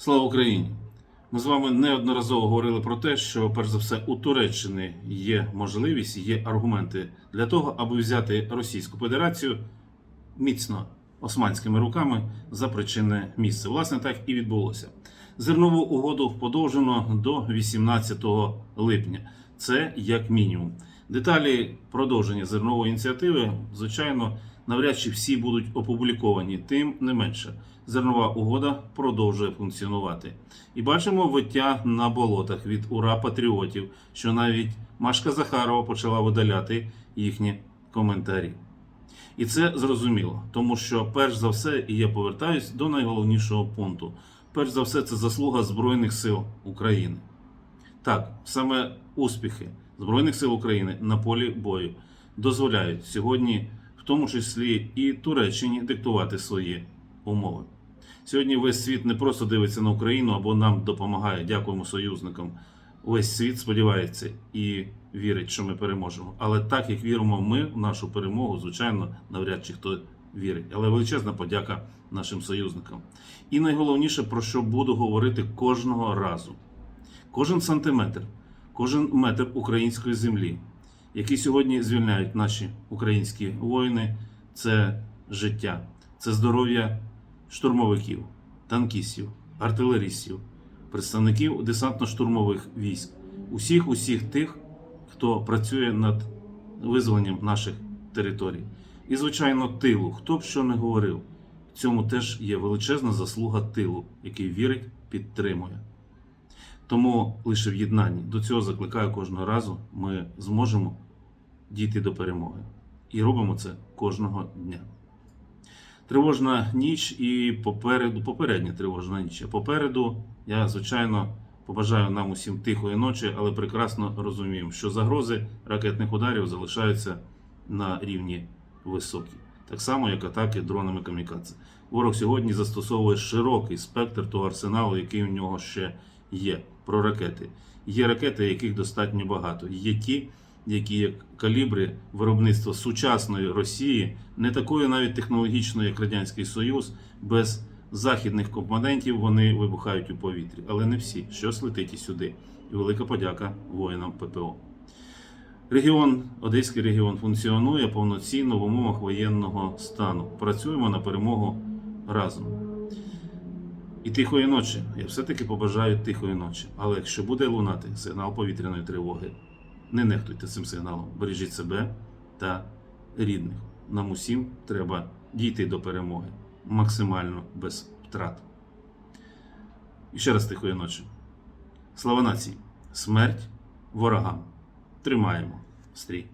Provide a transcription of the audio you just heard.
Слава Україні! Ми з вами неодноразово говорили про те, що перш за все у Туреччини є можливість, є аргументи для того, аби взяти Російську Федерацію міцно османськими руками за причинне місце. Власне, так і відбулося. Зернову угоду подовжено до 18 липня. Це як мінімум. Деталі продовження зернової ініціативи, звичайно, навряд чи всі будуть опубліковані. Тим не менше, зернова угода продовжує функціонувати. І бачимо виття на болотах від ура патріотів, що навіть Машка Захарова почала видаляти їхні коментарі. І це зрозуміло, тому що перш за все, і я повертаюсь до найголовнішого пункту. Перш за все, це заслуга Збройних сил України. Так, саме успіхи Збройних сил України на полі бою дозволяють сьогодні, в тому числі і Туреччині, диктувати свої умови. Сьогодні весь світ не просто дивиться на Україну або нам допомагає, дякуємо союзникам. Весь світ сподівається і вірить, що ми переможемо. Але так як віримо ми в нашу перемогу, звичайно, навряд чи хто вірить. Але величезна подяка нашим союзникам. І найголовніше, про що буду говорити кожного разу: кожен сантиметр, кожен метр української землі, який сьогодні звільняють наші українські воїни, це життя, це здоров'я штурмовиків, танкістів, артилерістів, представників десантно-штурмових військ, усіх, усіх тих, хто працює над визволенням наших територій. І, звичайно, тилу. Хто б що не говорив, в цьому теж є величезна заслуга тилу, який вірить, підтримує. Тому лише в єднанні до цього закликаю кожного разу. Ми зможемо дійти до перемоги. І робимо це кожного дня. Тривожна ніч і попереду, попередня тривожна ніч. А попереду я, звичайно, побажаю нам усім тихої ночі, але прекрасно розуміємо, що загрози ракетних ударів залишаються на рівні високі. Так само, як атаки дронами камікадзе. Ворог сьогодні застосовує широкий спектр того арсеналу, який у нього ще є, про ракети. Є ракети, яких достатньо багато. Є ті, які як калібри виробництва сучасної Росії, не такої навіть технологічної, як Радянський Союз, без західних компонентів вони вибухають у повітрі. Але не всі. Щось летить і сюди. І велика подяка воїнам ППО. Регіон, Одеський регіон функціонує повноцінно в умовах воєнного стану. Працюємо на перемогу разом. І тихої ночі. Я все-таки побажаю тихої ночі. Але якщо буде лунати сигнал повітряної тривоги, не нехтуйте цим сигналом. Бережіть себе та рідних. Нам усім треба дійти до перемоги максимально без втрат. І ще раз тихої ночі. Слава нації! Смерть ворогам! Тримаємо стрій!